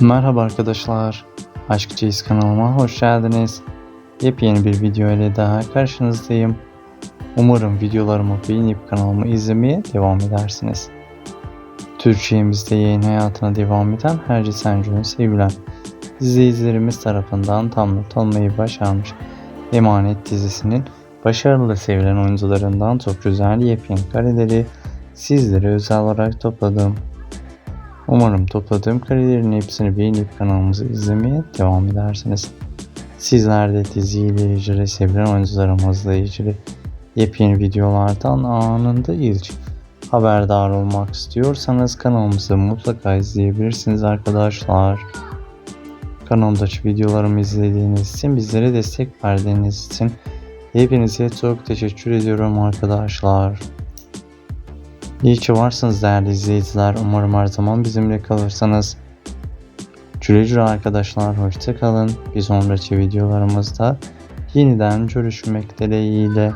Merhaba arkadaşlar. Aşkçıyız kanalıma hoş geldiniz. Yepyeni bir video ile daha karşınızdayım. Umarım videolarımı beğenip kanalımı izlemeye devam edersiniz. Türkçemizde yayın hayatına devam eden Herci Senco'nun sevilen izleyicilerimiz tarafından tam not almayı başarmış Emanet dizisinin başarılı sevilen oyuncularından çok güzel yepyeni kareleri sizlere özel olarak topladım. Umarım topladığım karelerin hepsini beğenip kanalımızı izlemeye devam edersiniz. Sizler de diziyle ilgili sevilen oyuncularımızla ilgili yepyeni videolardan anında ilk haberdar olmak istiyorsanız kanalımızı mutlaka izleyebilirsiniz arkadaşlar. Kanalımdaki videolarımı izlediğiniz için bizlere destek verdiğiniz için hepinize çok teşekkür ediyorum arkadaşlar. İyi ki varsınız değerli izleyiciler. Umarım her zaman bizimle kalırsanız. Güle güle arkadaşlar. Hoşça kalın. Bir sonraki videolarımızda yeniden görüşmek dileğiyle.